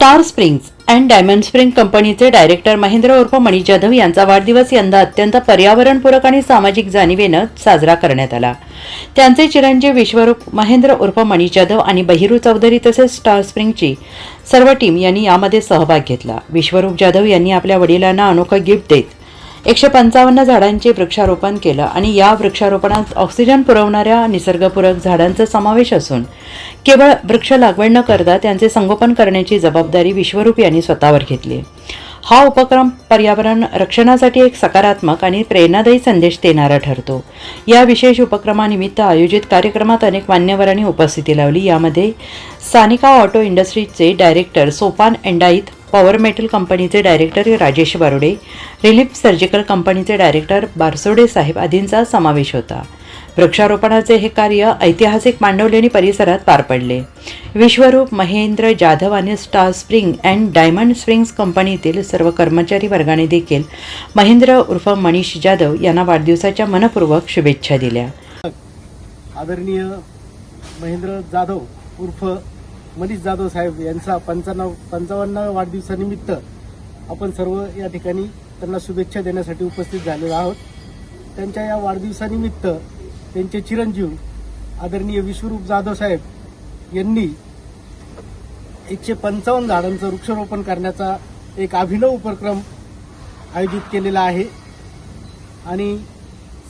Star springs and diamond spring कंपनीचे director Mahendra उर्फ मणी जाधव यांचा वाढदिवस यंदा अत्यंत पर्यावरणपूरक आणि सामाजिक जाणीवेनं साजरा करण्यात आला. त्यांचे चिरंजीव विश्वरूप महेंद्र उर्फ मणी जाधव आणि बहिरू चौधरी तसेच स्टार स्प्रिंगची सर्व टीम यांनी यामध्ये सहभाग घेतला. विश्वरूप जाधव यांनी आपल्या वडिलांना अनोखं गिफ्ट देत एकशे पंचावन्न झाडांचे वृक्षारोपण केलं आणि या वृक्षारोपणात ऑक्सिजन पुरवणाऱ्या निसर्गपूरक झाडांचा समावेश असून केवळ वृक्ष लागवड न करता त्यांचे संगोपन करण्याची जबाबदारी विश्वरूप यांनी स्वतःवर घेतली. हा उपक्रम पर्यावरण रक्षणासाठी एक सकारात्मक आणि प्रेरणादायी संदेश देणारा ठरतो. या विशेष उपक्रमानिमित्त आयोजित कार्यक्रमात अनेक मान्यवरांनी उपस्थिती लावली. यामध्ये Sanika auto इंडस्ट्रीजचे director Sopan Endait power metal कंपनीचे director Rajesh Barode relief surgical कंपनीचे डायरेक्टर बारसोडे साहेब आदींचा समावेश होता. वृक्षारोपणाचे हे कार्य ऐतिहासिक मांडवलेणी परिसरात पार पडले. विश्वरूप महेंद्र जाधव आणि star spring and diamond springs कंपनीतील सर्व कर्मचारी वर्गाने देखील महेंद्र उर्फ मनीष जाधव यांना वाढदिवसाच्या मनपूर्वक शुभेच्छा दिल्या. आदरणीय महेंद्र जाधव उर्फ मनीष जाधव साहेब यांचा पंचाण्णव पंचावन्न वाढदिवसानिमित्त आपण सर्व या ठिकाणी त्यांना शुभेच्छा देण्यासाठी उपस्थित झालेलो आहोत. त्यांच्या या वाढदिवसानिमित्त त्यांचे चिरंजीव आदरणीय विश्वरूप जाधव साहेब यांनी एकशे पंचावन्न झाडांचं वृक्षारोपण करण्याचा एक अभिनव उपक्रम आयोजित केलेला आहे. आणि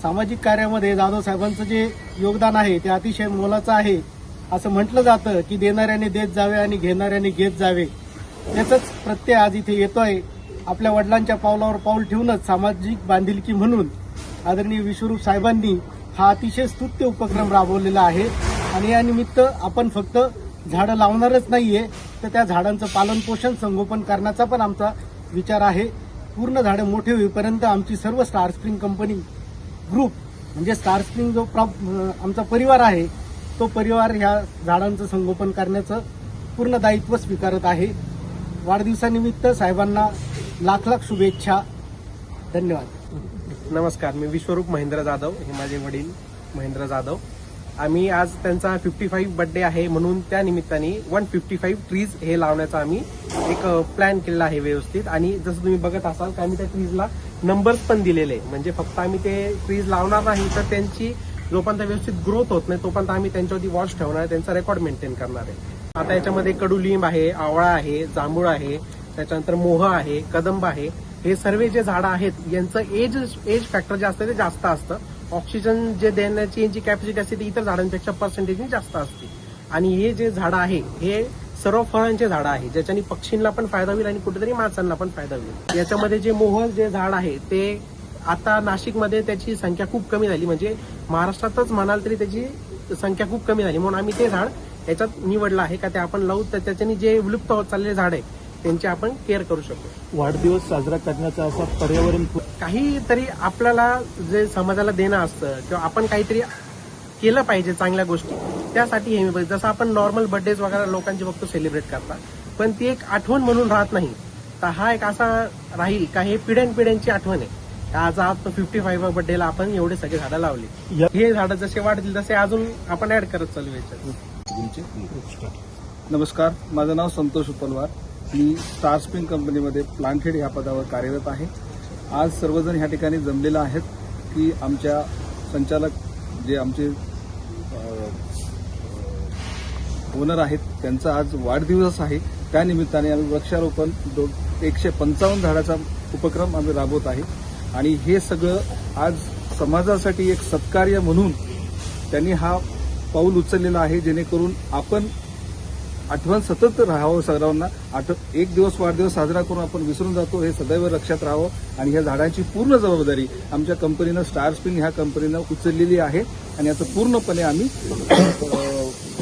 सामाजिक कार्यामध्ये जाधव साहेबांचं जे योगदान आहे ते अतिशय मोलाचं आहे. असं म्हटलं जातं की देणाऱ्याने देत जावे आणि घेणाऱ्याने घेत जावे. त्याचंच प्रत्यय आज इथे येतोय. आपल्या वडिलांच्या पावलावर पाऊल ठेवूनच सामाजिक बांधिलकी म्हणून आदरणीय विश्वरूप साहेबांनी हा अतिशय स्तुत्य उपक्रम राबवलेला आहे. आणि या निमित्त आपण फक्त झाडं लावणारच नाहीये तर त्या झाडांचं पालनपोषण संगोपन करण्याचा पण आमचा विचार आहे. पूर्ण झाडं मोठे होईपर्यंत आमची सर्व स्टार स्प्रिंग कंपनी ग्रुप म्हणजे स्टार स्प्रिंग जो प्रॉ आमचा परिवार आहे तो परिवार ह्या झाडांचं संगोपन करण्याचं पूर्ण दायित्व स्वीकारत आहे. वाढदिवसानिमित्त साहेबांना लाख लाख शुभेच्छा. धन्यवाद. नमस्कार मी विश्वरूप महेंद्र जाधव हे माझे वडील महेंद्र जाधव. आम्ही आज त्यांचा फिफ्टी फाईव्ह बर्थडे आहे म्हणून त्या निमित्ताने वन फिफ्टी फाईव्ह ट्रीज हे लावण्याचा आम्ही एक प्लॅन केलेला आहे व्यवस्थित. आणि जसं तुम्ही बघत असाल की आम्ही त्या ट्रीजला नंबर्स पण दिलेले. आहे. म्हणजे फक्त आम्ही ते ट्रीज लावणार नाही तर त्यांची जोपर्यंत व्यवस्थित ग्रोथ होत नाही तोपर्यंत आम्ही त्यांच्यावरती वॉच ठेवणार आहे त्यांचा रेकॉर्ड मेंटेन करणार आहे. आता याच्यामध्ये कडुलिंब आहे आवळा आहे जांभूळ आहे त्याच्यानंतर मोह आहे कदंब आहे. हे सर्व जे झाडं आहेत यांचं एज एज फॅक्टर जे असतं ते जास्त असतं. ऑक्सिजन जे देण्याची यांची कॅपॅसिटी असते ती इतर झाडांपेक्षा पर्सेंटेजने जास्त असते. आणि हे जे झाडं आहे हे सर्व फळांचे झाडं आहे ज्याच्याने पक्षींना पण फायदा होईल आणि कुठेतरी माणसांना पण फायदा होईल. याच्यामध्ये जे मोह जे झाड आहे ते आता नाशिकमध्ये त्याची संख्या खूप कमी झाली. म्हणजे महाराष्ट्रातच म्हणाल तरी त्याची संख्या खूप कमी झाली. म्हणून आम्ही ते झाड याच्यात निवडलं आहे का ते आपण लावू तर त्याच्याने जे विलुप्त होत चाललेले झाड आहे त्यांची आपण केअर करू शकतो. वाढदिवस साजरा करण्याचा असा पर्यावरण काहीतरी आपल्याला जे समाजाला देणं असतं किंवा आपण काहीतरी केलं पाहिजे चांगल्या गोष्टी त्यासाठी हे मी जसं आपण नॉर्मल बर्थडेज वगैरे लोकांची बघतो सेलिब्रेट करतात. पण ती एक आठवण म्हणून राहत नाही. तर हा एक असा राहील का हे पिढ्यानपिढ्यांची आठवण आहे. का आज आज फिफ्टी फाईव्ह बर्थडेला आपण एवढे सगळे झाडं लावली. या- हे झाडं जसे वाढतील तसे अजून आपण ऍड करत चालू याच्यात. नमस्कार. माझं नाव संतोष उपलवार मी स्टार स्प्रिंग कंपनीमध्ये प्लांटेड या पदावर कार्यरत आहे. आज सर्वजण ह्या ठिकाणी जमलेलं आहेत की आमच्या संचालक जे आमचे ओनर आहेत त्यांचा आज वाढदिवस आहे. त्यानिमित्ताने आम्ही वृक्षारोपण दो एकशे पंचावन्न झाडाचा उपक्रम आम्ही राबवत आहे. आणि हे सगळं आज समाजासाठी एक सत्कार्य म्हणून त्यांनी हा पाऊल उचललेला आहे जेणेकरून आपण आठवण सतत राहावं सर्वांना आठ एक दिवस वाढदिवस साजरा करून आपण विसरून जातो हे सदैव लक्षात राहावं. आणि ह्या झाडांची पूर्ण जबाबदारी आमच्या कंपनीनं स्टार स्पिन ह्या कंपनीनं उचललेली आहे. आणि याचं पूर्णपणे आम्ही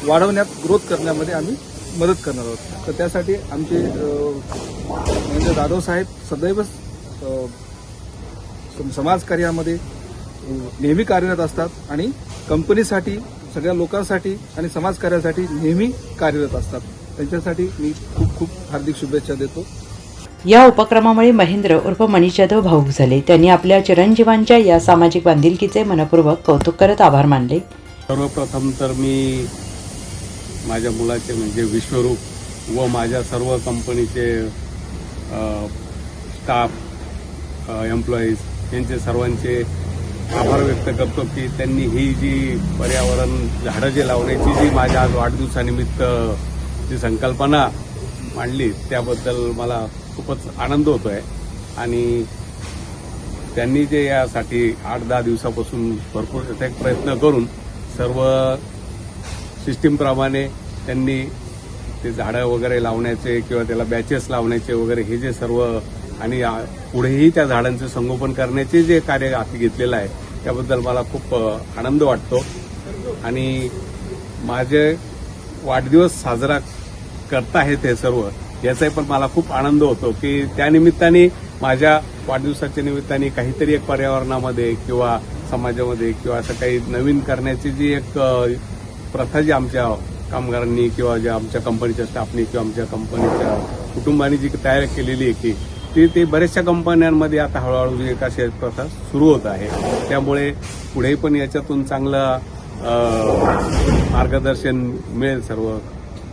वाढवण्यात ग्रोथ करण्यामध्ये आम्ही मदत करणार आहोत. तर त्यासाठी आमचे म्हणजे जाधव साहेब सदैव समाजकार्यामध्ये नेहमी कार्यरत असतात आणि कंपनीसाठी सगळ्या लोकांसाठी आणि समाजकार्यासाठी नेहमी कार्यरत असतात. त्यांच्यासाठी मी खूप खूप हार्दिक शुभेच्छा देतो. या उपक्रमामुळे महेंद्र उर्फ मनीष जाधव भाऊक झाले. त्यांनी आपल्या चिरंजीवांच्या या सामाजिक बांधिलकीचे मनपूर्वक कौतुक करत आभार मानले. सर्वप्रथम तर मी माझ्या मुलाचे म्हणजे विश्वरूप व माझ्या सर्व कंपनीचे स्टाफ एम्प्लॉईज यांचे सर्वांचे आभार व्यक्त करतो की त्यांनी ही जी पर्यावरण झाडं जे लावण्याची जी माझ्या आज वाढदिवसानिमित्त जी संकल्पना मांडली त्याबद्दल मला खूपच आनंद होतो आहे आणि त्यांनी जे यासाठी आठ दहा दिवसापासून भरपूर एक प्रयत्न करून सर्व सिस्टीमप्रमाणे त्यांनी ते झाडं वगैरे लावण्याचे किंवा त्याला बॅचेस लावण्याचे वगैरे हे जे सर्व आणि पुढेही त्या झाडांचं संगोपन करण्याचे जे कार्य हाती घेतलेलं आहे त्याबद्दल मला खूप आनंद वाटतो. आणि माझे वाढदिवस साजरा करताहेत हे सर्व याचाही पण मला खूप आनंद होतो की त्यानिमित्ताने माझ्या वाढदिवसाच्या निमित्ताने काहीतरी एक पर्यावरणामध्ये किंवा समाजामध्ये किंवा असं काही नवीन करण्याची जी एक प्रथा जी आमच्या कामगारांनी किंवा ज्या आमच्या कंपनीच्या स्टाफनी किंवा आमच्या कंपनीच्या कुटुंबाने जी तयार केलेली आहे की ती ते बऱ्याचशा कंपन्यांमध्ये आता हळूहळू विकास प्रथा सुरू होत आहे. त्यामुळे पुढे पण याच्यातून चांगलं मार्गदर्शन मिळेल सर्व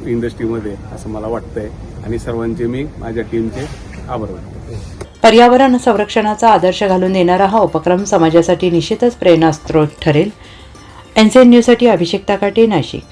इंडस्ट्रीमध्ये असं मला वाटतंय. आणि सर्वांचे मी माझ्या टीमचे आभार व्यक्त पर्यावरण संरक्षणाचा आदर्श घालून देणारा हा उपक्रम समाजासाठी निश्चितच प्रेरणास्त्रोत ठरेल. एनसीएन न्यूजसाठी अभिषेक ताकाटे नाशिक.